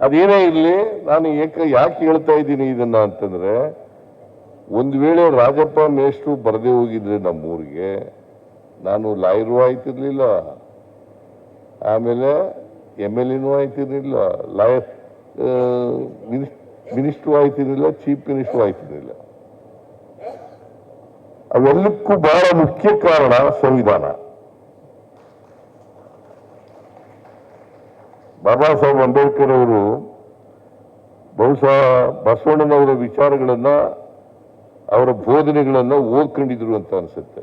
ಅದೇನೇ ಇರಲಿ, ನಾನು ಏಕ ಯಾಕೆ ಹೇಳ್ತಾ ಇದ್ದೀನಿ ಇದನ್ನ ಅಂತಂದ್ರೆ, ಒಂದು ವೇಳೆ ರಾಜಪ್ಪ ಮೇಷ್ಟ್ರು ಬರದೇ ಹೋಗಿದ್ರೆ ನಮ್ಮೂರಿಗೆ, ನಾನು ಲಾಯರು ಆಯ್ತಿರ್ಲಿಲ್ಲ. ಆಮೇಲೆ ಎಂ ಎಲ್ ಎನೂ ಆಯ್ತಿರ್ಲಿಲ್ಲ, ಲಾಯರ್ ಮಿನಿಸ್ಟ್ರು ಆಯ್ತಿರ್ಲಿಲ್ಲ, ಚೀಫ್ ಮಿನಿಸ್ಟ್ರು ಆಯ್ತಿರ್ಲಿಲ್ಲ. ಅವೆಲ್ಲಕ್ಕೂ ಬಹಳ ಮುಖ್ಯ ಕಾರಣ ಸಂವಿಧಾನ. ಬಾಬಾ ಸಾಹೇಬ್ ಅಂಬೇಡ್ಕರ್ ಅವರು ಬಹುಶಃ ಬಸವಣ್ಣನವರ ವಿಚಾರಗಳನ್ನ, ಅವರ ಬೋಧನೆಗಳನ್ನ ಓದ್ಕೊಂಡಿದ್ರು ಅಂತ ಅನ್ಸುತ್ತೆ.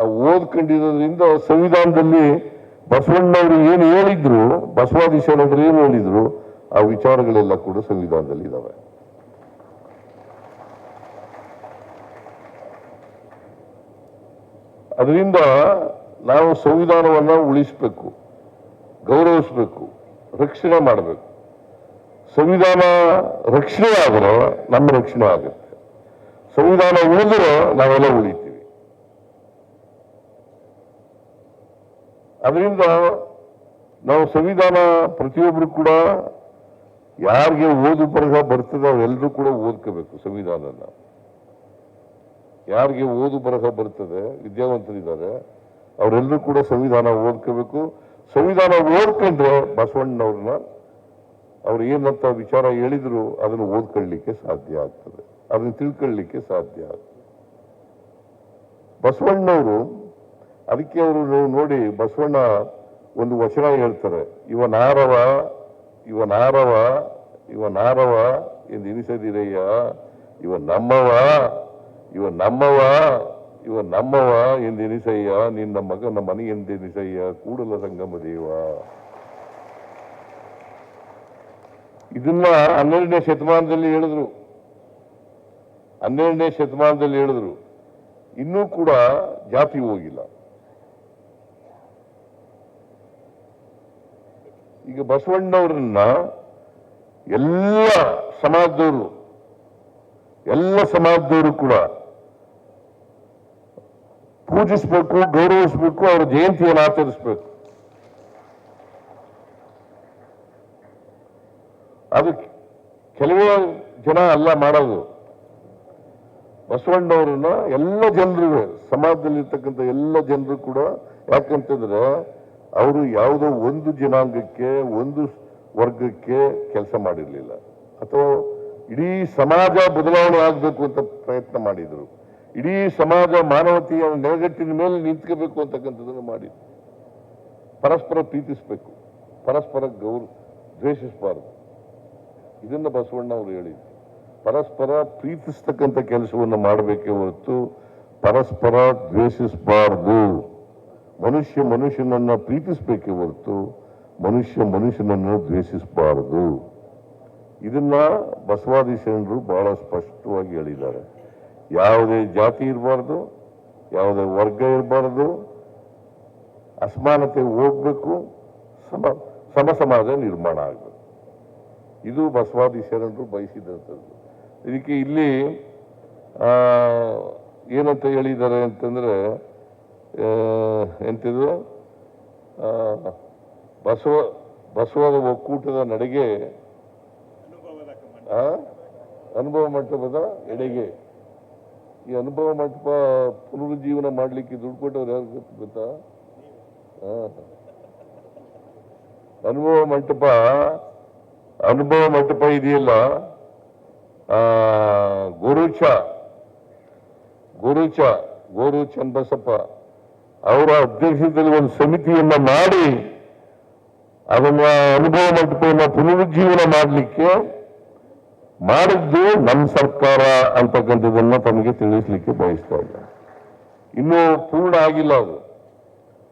ಆ ಓದ್ಕೊಂಡಿರೋದ್ರಿಂದ ಸಂವಿಧಾನದಲ್ಲಿ ಬಸವಣ್ಣವರು ಏನು ಹೇಳಿದ್ರು ಬಸವಾದಿ ಶರಣರು ಏನು ಹೇಳಿದ್ರು, ಆ ವಿಚಾರಗಳೆಲ್ಲ ಕೂಡ ಸಂವಿಧಾನದಲ್ಲಿ ಇದಾವೆ. ಅದರಿಂದ ನಾವು ಸಂವಿಧಾನವನ್ನ ಉಳಿಸಬೇಕು. ಗೌರವಿಸಬೇಕು, ರಕ್ಷಣೆ ಮಾಡಬೇಕು. ಸಂವಿಧಾನ ರಕ್ಷಣೆ ಆದರೆ ನಮ್ಮ ರಕ್ಷಣೆ ಆಗುತ್ತೆ. ಸಂವಿಧಾನ ಉಳಿದ್ರೆ ನಾವೆಲ್ಲ ಉಳಿತೀವಿ. ಅದರಿಂದ ನಾವು ಸಂವಿಧಾನ ಪ್ರತಿಯೊಬ್ಬರು ಕೂಡ ಯಾರಿಗೆ ಓದು ಬರಹ ಬರ್ತದೆ ಅವರೆಲ್ಲರೂ ಕೂಡ ಓದ್ಕೋಬೇಕು ಸಂವಿಧಾನನ. ಯಾರಿಗೆ ಓದು ಬರಹ ಬರ್ತದೆ, ವಿದ್ಯಾವಂತರಿದ್ದಾರೆ, ಅವರೆಲ್ಲರೂ ಕೂಡ ಸಂವಿಧಾನ ಓದ್ಕೋಬೇಕು. ಸಂವಿಧಾನ ಓದ್ಕೊಂಡ್ರೆ ಬಸವಣ್ಣವ್ರನ್ನ ಅವ್ರು ಏನಂತ ವಿಚಾರ ಹೇಳಿದ್ರು, ಅದನ್ನು ಓದ್ಕೊಳ್ಳಿಕ್ಕೆ ಸಾಧ್ಯ ಆಗ್ತದೆ. ಅದನ್ನು ತಿಳ್ಕೊಳ್ಳಿಕ್ಕೆ ಸಾಧ್ಯ ಆಗ್ತದೆ. ಬಸವಣ್ಣವರು, ಅದಕ್ಕೆ ಅವರು ನೋಡಿ, ಬಸವಣ್ಣ ಒಂದು ವಚನ ಹೇಳ್ತಾರೆ, ಇವ ನಾರವ ಇವ ನಾರವ ಇವ ನಾರವ ಎಂದು ಎನಿಸದಿರಯ್ಯ, ಇವ ನಮ್ಮವ ಇವ ನಮ್ಮವ ಇವ ನಮ್ಮವ ಎಂದು ಎನಿಸಯ್ಯ ನಿನ್ನ ಮಗನ ಮನೆ ಎಂದೆನಿಸಯ್ಯ ಕೂಡಲ ಸಂಗಮ ದೇವ. ಇದನ್ನ ಹನ್ನೆರಡನೇ ಶತಮಾನದಲ್ಲಿ ಹೇಳಿದ್ರು. ಹನ್ನೆರಡನೇ ಶತಮಾನದಲ್ಲಿ ಹೇಳಿದ್ರು. ಇನ್ನೂ ಕೂಡ ಜಾತಿ ಹೋಗಿಲ್ಲ. ಈಗ ಬಸವಣ್ಣವ್ರನ್ನ ಎಲ್ಲ ಸಮಾಜದವರು ಎಲ್ಲ ಸಮಾಜದವರು ಕೂಡ ಪೂಜಿಸ್ಬೇಕು, ಗೌರವಿಸ್ಬೇಕು, ಅವರ ಜಯಂತಿಯನ್ನು ಆಚರಿಸ್ಬೇಕು. ಅದು ಕೆಲವೇ ಜನ ಅಲ್ಲ ಮಾಡೋದು. ಬಸವಣ್ಣವ್ರನ್ನ ಎಲ್ಲ ಜನರು ಸಮಾಜದಲ್ಲಿರ್ತಕ್ಕಂಥ ಎಲ್ಲ ಜನರು ಕೂಡ. ಯಾಕಂತಂದ್ರೆ ಅವರು ಯಾವುದೋ ಒಂದು ಜನಾಂಗಕ್ಕೆ, ಒಂದು ವರ್ಗಕ್ಕೆ ಕೆಲಸ ಮಾಡಿರಲಿಲ್ಲ. ಅಥವಾ ಇಡೀ ಸಮಾಜ ಬದಲಾವಣೆ ಆಗಬೇಕು ಅಂತ ಪ್ರಯತ್ನ ಮಾಡಿದ್ರು. ಇಡೀ ಸಮಾಜ ಮಾನವತೆಯ ನೆಲಗಟ್ಟಿನ ಮೇಲೆ ನಿಂತ್ಕೋಬೇಕು ಅಂತಕ್ಕಂಥದ್ದನ್ನು ಮಾಡಿದ್ರು ಪರಸ್ಪರ ಪ್ರೀತಿಸಬೇಕು. ಪರಸ್ಪರ ಗೌರವ ದ್ವೇಷಿಸಬಾರದು. ಇದನ್ನು ಬಸವಣ್ಣ ಅವರು ಹೇಳಿದ್ರು. ಪರಸ್ಪರ ಪ್ರೀತಿಸ್ತಕ್ಕಂಥ ಕೆಲಸವನ್ನು ಮಾಡಬೇಕೇ ಹೊರತು ಪರಸ್ಪರ ದ್ವೇಷಿಸಬಾರದು. ಮನುಷ್ಯ ಮನುಷ್ಯನನ್ನು ಪ್ರೀತಿಸಬೇಕೇ ಹೊರತು ಮನುಷ್ಯ ಮನುಷ್ಯನನ್ನು ದ್ವೇಷಿಸಬಾರದು. ಇದನ್ನ ಬಸವಾದಿ ಶರಣರು ಬಹಳ ಸ್ಪಷ್ಟವಾಗಿ ಹೇಳಿದ್ದಾರೆ. ಯಾವುದೇ ಜಾತಿ ಇರಬಾರ್ದು, ಯಾವುದೇ ವರ್ಗ ಇರಬಾರ್ದು, ಅಸಮಾನತೆ ಹೋಗ್ಬೇಕು, ಸಮ ಸಮ ಸಮಾಜ ನಿರ್ಮಾಣ ಆಗಬೇಕು ಇದು ಬಸವಾದಿ ಶರಣರು ಬಯಸಿದಂಥದ್ದು ಇದಕ್ಕೆ ಇಲ್ಲಿ ಏನಂತ ಹೇಳಿದ್ದಾರೆ ಅಂತಂದ್ರೆ ಎಂತಿದ್ರು ಬಸವ ಬಸವದ ಒಕ್ಕೂಟದ ನಡೆಗೆ? ಅನುಭವ ಮಂಟಪದ ಎಡೆಗೆ ಈ ಅನುಭವ ಮಂಟಪ ಪುನರುಜ್ಜೀವನ ಮಾಡಲಿಕ್ಕೆ ದುಡ್ಡು ಕೊಟ್ಟವ್ರು ಯಾರು ಗೊತ್ತು ಅನುಭವ ಮಂಟಪ ಅನುಭವ ಮಂಟಪ ಇದೆಯಲ್ಲ ಗುರುಚ ಗುರುಚ ಗೋರು ಚನ್ನಬಸಪ್ಪ ಅವರ ಅಧ್ಯಕ್ಷತೆಯಲ್ಲಿ ಒಂದು ಸಮಿತಿಯನ್ನ ಮಾಡಿ, ಅದನ್ನ ಅನುಭವ ಮಂಟಪವನ್ನ ಪುನರುಜ್ಜೀವನ ಮಾಡಲಿಕ್ಕೆ ಮಾಡಿದ್ದು ನಮ್ಮ ಸರ್ಕಾರ ಅಂತಕ್ಕಂಥದ್ದನ್ನ ತಮಗೆ ತಿಳಿಸ್ಲಿಕ್ಕೆ ಬಯಸ್ತಾ ಇದ್ದಾರೆ ಇನ್ನೂ ಪೂರ್ಣ ಆಗಿಲ್ಲ ಅದು.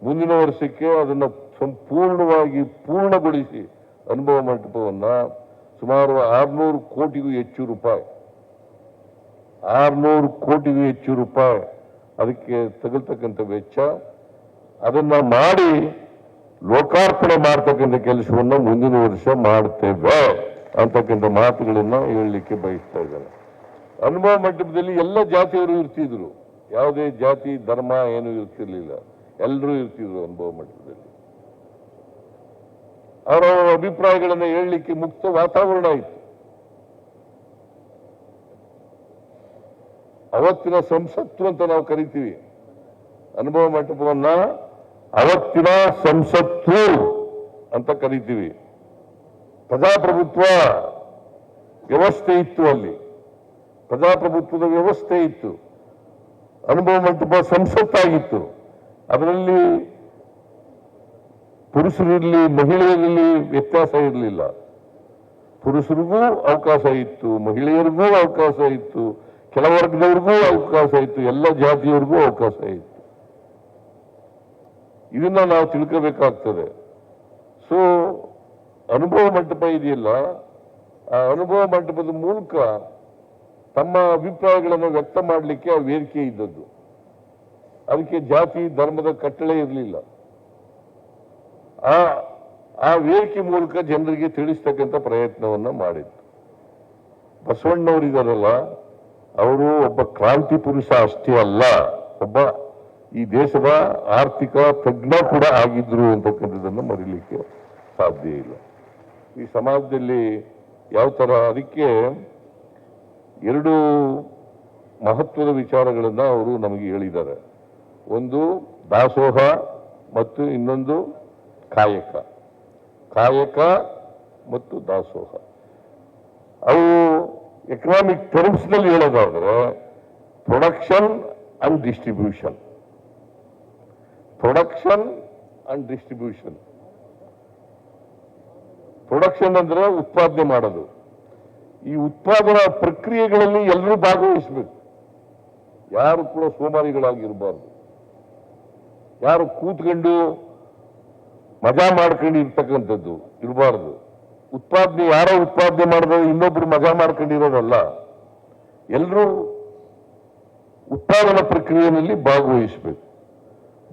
ಮುಂದಿನ ವರ್ಷಕ್ಕೆ ಅದನ್ನು ಸಂಪೂರ್ಣವಾಗಿ ಪೂರ್ಣಗೊಳಿಸಿ ಅನುಭವ ಮಂಟಪವನ್ನು ಸುಮಾರು ಆರ್ನೂರು ಕೋಟಿಗೂ ಹೆಚ್ಚು ರೂಪಾಯಿ. ಆರ್ನೂರು ಕೋಟಿಗೂ ಹೆಚ್ಚು ರೂಪಾಯಿ ಅದಕ್ಕೆ ತಗಲ್ತಕ್ಕಂಥ ವೆಚ್ಚ. ಅದನ್ನು ಮಾಡಿ ಲೋಕಾರ್ಪಣೆ ಮಾಡ್ತಕ್ಕಂಥ ಕೆಲಸವನ್ನು ಮುಂದಿನ ವರ್ಷ ಮಾಡ್ತೇವೆ. ಅಂತಕ್ಕಂಥ ಮಾತುಗಳನ್ನ ಹೇಳಲಿಕ್ಕೆ ಬಯಸ್ತಾ ಇದ್ದಾರೆ ಅನುಭವ ಮಂಟಪದಲ್ಲಿ ಎಲ್ಲ ಜಾತಿಯವರು ಇರ್ತಿದ್ರು. ಯಾವುದೇ ಜಾತಿ, ಧರ್ಮ ಏನು ಇರ್ತಿರ್ಲಿಲ್ಲ. ಎಲ್ಲರೂ ಇರ್ತಿದ್ರು ಅನುಭವ ಮಂಟಪದಲ್ಲಿ. ಅವರವರ ಅಭಿಪ್ರಾಯಗಳನ್ನು ಹೇಳಲಿಕ್ಕೆ ಮುಕ್ತ ವಾತಾವರಣ ಇತ್ತು. ಅವತ್ತಿನ ಸಂಸತ್ತು ಅಂತ ನಾವು ಕರಿತೀವಿ. ಅನುಭವ ಮಂಟಪವನ್ನ ಅವತ್ತಿನ ಸಂಸತ್ತು ಅಂತ ಕರಿತೀವಿ. ಪ್ರಜಾಪ್ರಭುತ್ವ ವ್ಯವಸ್ಥೆ ಇತ್ತು ಅಲ್ಲಿ. ಪ್ರಜಾಪ್ರಭುತ್ವದ ವ್ಯವಸ್ಥೆ ಇತ್ತು. ಅನುಭವ ಮಂಟಪ ಸಂಸತ್ತಾಗಿತ್ತು. ಅದರಲ್ಲಿ ಪುರುಷರಿರಲಿ, ಮಹಿಳೆಯರಲ್ಲಿ ವ್ಯತ್ಯಾಸ ಇರಲಿಲ್ಲ. ಪುರುಷರಿಗೂ ಅವಕಾಶ ಇತ್ತು, ಮಹಿಳೆಯರಿಗೂ ಅವಕಾಶ ಇತ್ತು, ಕೆಲ ವರ್ಗದವ್ರಿಗೂ ಅವಕಾಶ ಇತ್ತು, ಎಲ್ಲ ಜಾತಿಯವರಿಗೂ ಅವಕಾಶ ಇತ್ತು. ಇದನ್ನ ನಾವು ತಿಳ್ಕೋಬೇಕಾಗ್ತದೆ. ಸೊ ಅನುಭವ ಮಂಟಪ ಇದೆಯಲ್ಲ, ಆ ಅನುಭವ ಮಂಟಪದ ಮೂಲಕ ತಮ್ಮ ಅಭಿಪ್ರಾಯಗಳನ್ನು ವ್ಯಕ್ತ ಮಾಡಲಿಕ್ಕೆ ಆ ವೇದಿಕೆ ಇದ್ದದ್ದು. ಅದಕ್ಕೆ ಜಾತಿ, ಧರ್ಮದ ಕಟ್ಟಳೆ ಇರಲಿಲ್ಲ. ಆ ಆ ವೇದಿಕೆ ಮೂಲಕ ಜನರಿಗೆ ತಿಳಿಸ್ತಕ್ಕಂಥ ಪ್ರಯತ್ನವನ್ನ ಮಾಡಿತ್ತು ಬಸವಣ್ಣವರಿದಾರಲ್ಲ ಅವರು ಒಬ್ಬ ಕ್ರಾಂತಿ ಪುರುಷ ಅಷ್ಟೇ ಅಲ್ಲ, ಒಬ್ಬ ಈ ದೇಶದ ಆರ್ಥಿಕ ತಜ್ಞ ಕೂಡ ಆಗಿದ್ರು ಅಂತಕ್ಕಂಥದ್ದನ್ನು ಮರಿಲಿಕ್ಕೆ ಸಾಧ್ಯ ಇಲ್ಲ. ಈ ಸಮಾಜದಲ್ಲಿ ಯಾವ ತರ ಅದಕ್ಕೆ ಎರಡು ಮಹತ್ವದ ವಿಚಾರಗಳನ್ನ ಅವರು ನಮಗೆ ಹೇಳಿದ್ದಾರೆ. ಒಂದು ದಾಸೋಹ ಮತ್ತು ಇನ್ನೊಂದು ಕಾಯಕ. ಕಾಯಕ ಮತ್ತು ದಾಸೋಹ. ಅವು ಎಕನಾಮಿಕ್ ಟರ್ಮ್ಸ್ನಲ್ಲಿ ಹೇಳೋದಾದ್ರೆ production and distribution production and distribution production ಅಂದ್ರೆ ಉತ್ಪಾದನೆ ಮಾಡೋದು. ಈ ಉತ್ಪಾದನಾ ಪ್ರಕ್ರಿಯೆಗಳಲ್ಲಿ ಎಲ್ಲರೂ ಭಾಗವಹಿಸಬೇಕು. ಯಾರು ಕೂಡ ಸೋಮಾರಿಗಳಾಗಿರಬಾರ್ದು. ಯಾರು ಕೂತ್ಕೊಂಡು ಮಜಾ ಮಾಡ್ಕೊಂಡು ಇರ್ತಕ್ಕಂಥದ್ದು ಇರಬಾರ್ದು. ಉತ್ಪಾದನೆ ಯಾರೋ ಉತ್ಪಾದನೆ ಮಾಡಿದ್ರೆ ಇನ್ನೊಬ್ರು ಮಜಾ ಮಾಡ್ಕೊಂಡಿರೋದಲ್ಲ. ಎಲ್ಲರೂ ಉತ್ಪಾದನಾ ಪ್ರಕ್ರಿಯೆಯಲ್ಲಿ ಭಾಗವಹಿಸಬೇಕು.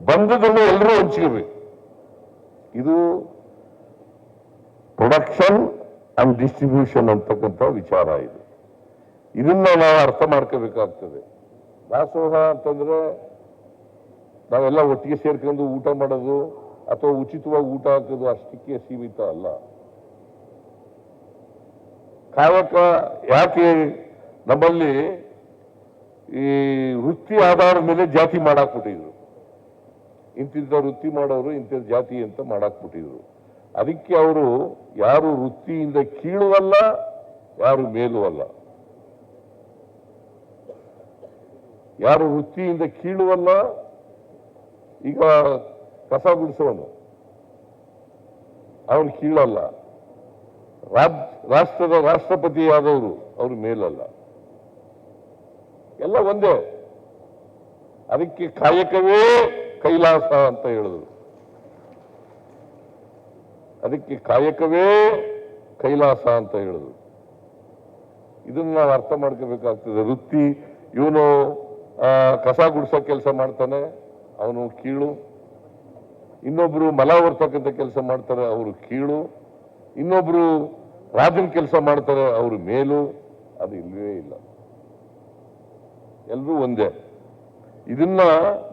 ಬಂದದನ್ನು ಎಲ್ಲರೂ ಹಂಚ್ಕೋಬೇಕು ಇದು ಪ್ರೊಡಕ್ಷನ್ ಅಂಡ್ ಡಿಸ್ಟ್ರಿಬ್ಯೂಷನ್ ಅಂತಕ್ಕಂಥ ವಿಚಾರ ಇದು. ಇದನ್ನ ನಾವು ಅರ್ಥ ಮಾಡ್ಕೋಬೇಕಾಗ್ತದೆ. ದಾಸೋಹ ಅಂತಂದ್ರೆ ನಾವೆಲ್ಲ ಒಟ್ಟಿಗೆ ಸೇರ್ಕೊಂಡು ಊಟ ಮಾಡೋದು ಅಥವಾ ಉಚಿತವಾಗಿ ಊಟ ಹಾಕೋದು ಅಷ್ಟಕ್ಕೆ ಸೀಮಿತ ಅಲ್ಲ. ಕಾಯಕ ಯಾಕೆ ನಮ್ಮಲ್ಲಿ ಈ ವೃತ್ತಿ ಆಧಾರದ ಮೇಲೆ ಜಾತಿ ಮಾಡಾಕ್ಬಿಟ್ಟಿದ್ರು. ಇಂತಿಂಥ ವೃತ್ತಿ ಮಾಡೋರು ಇಂತಿಂಥ ಜಾತಿ ಅಂತ ಮಾಡಾಕ್ಬಿಟ್ಟಿದ್ರು. ಅದಕ್ಕೆ ಅವರು ಯಾರು ವೃತ್ತಿಯಿಂದ ಕೀಳುವಲ್ಲ, ಯಾರು ಮೇಲುವಲ್ಲ. ಯಾರು ವೃತ್ತಿಯಿಂದ ಕೀಳುವಲ್ಲ, ಈಗ ಕಸ ಗುಡಿಸೋನು ಅವನು ಕೀಳಲ್ಲ. ರಾಷ್ಟ್ರದ ರಾಷ್ಟ್ರಪತಿ ಆದವರು ಅವರು ಮೇಲಲ್ಲ. ಎಲ್ಲ ಒಂದೇ. ಅದಕ್ಕೆ ಕಾಯಕವೇ ಕೈಲಾಸ ಅಂತ ಹೇಳಿದ್ರು. ಅದಕ್ಕೆ ಕಾಯಕವೇ ಕೈಲಾಸ ಅಂತ ಹೇಳುದು. ಇದನ್ನ ನಾವು ಅರ್ಥ ಮಾಡ್ಕೋಬೇಕಾಗ್ತದೆ. ವೃತ್ತಿ, ಇವನು ಕಸ ಗುಡಿಸೋ ಕೆಲಸ ಮಾಡ್ತಾನೆ, ಅವನು ಕೀಳು. ಇನ್ನೊಬ್ರು ಮಲ ಹೊರ್ತಕ್ಕಂಥ ಕೆಲಸ ಮಾಡ್ತಾರೆ, ಅವರು ಕೀಳು. ಇನ್ನೊಬ್ರು ರಾಜನ ಕೆಲಸ ಮಾಡ್ತಾರೆ, ಅವರು ಮೇಲು. ಅದು ಇಲ್ಲವೇ ಇಲ್ಲ. ಎಲ್ಲರೂ ಒಂದೇ. ಇದನ್ನ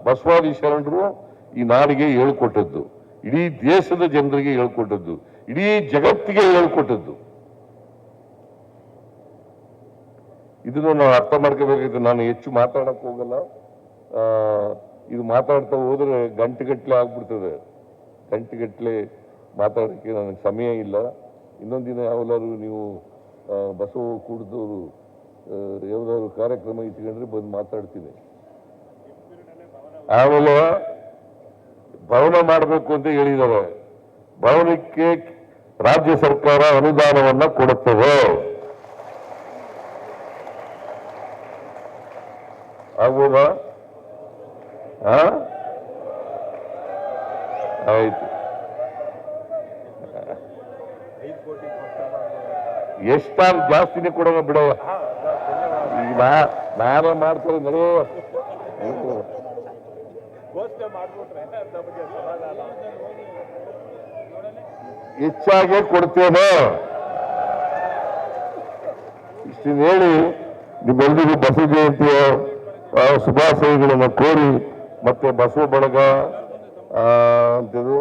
ಬಸವಾದಿ ಶರಣರು ಈ ನಾಡಿಗೆ ಹೇಳ್ಕೊಟ್ಟದ್ದು. ಇಡೀ ದೇಶದ ಜನರಿಗೆ ಹೇಳ್ಕೊಟ್ಟದ್ದು ಇಡೀ ಜಗತ್ತಿಗೆ ಹೇಳ್ಕೊಟ್ಟದ್ದು. ಇದನ್ನು ನಾವು ಅರ್ಥ ಮಾಡ್ಕೋಬೇಕಾಯ್ತು ನಾನು ಹೆಚ್ಚು ಮಾತಾಡಕ್ ಹೋಗಲ್ಲ. ಇದು ಮಾತಾಡ್ತಾ ಹೋದ್ರೆ ಗಂಟೆಗಟ್ಟಲೆ ಆಗ್ಬಿಡ್ತದೆ. ಗಂಟೆಗಟ್ಟಲೆ ಮಾತಾಡೋಕ್ಕೆ ನನಗೆ ಸಮಯ ಇಲ್ಲ. ಇನ್ನೊಂದಿನ ಯಾವಲಾದ್ರು ನೀವು ಆ, ಬಸವ ಕೂಡಿದವರು ಯಾವುದಾದ್ರು ಕಾರ್ಯಕ್ರಮ ಇಟ್ಕೊಂಡ್ರೆ ಬಂದು ಮಾತಾಡ್ತೀನಿ. ಆಮೇಲೆ ಭವನ ಮಾಡಬೇಕು ಅಂತ ಹೇಳಿದರು ಭವನಕ್ಕೆ ರಾಜ್ಯ ಸರ್ಕಾರ ಅನುದಾನವನ್ನ ಕೊಡುತ್ತದೆ? ಆಗ್ಬೋದಾ? ಆಯ್ತು. ಎಷ್ಟಾರು ಜಾಸ್ತಿನೇ ಕೊಡೋಣ ಬಿಡವ ಈಗ ಮಾಡ್ತಾರೆ ನಡೆಯುವ ಘೋಷಣೆ ಮಾಡ್ಬಿಟ್ರೆ ನಮಗೆ ಸಮಾಧಾನ. ಹೆಚ್ಚಾಗೆ ಕೊಡ್ತೇನೆ. ಇಷ್ಟನ್ನು ಹೇಳಿ ನಿಮ್ಮೆಲ್ಲರಿಗೂ ಬಸವ ಜಯಂತಿಯ ಶುಭಾಶಯಗಳನ್ನು ಕೋರಿ ಮತ್ತೆ ಬಸವ ಬಳಗ ಆ, ಅಂತಿದು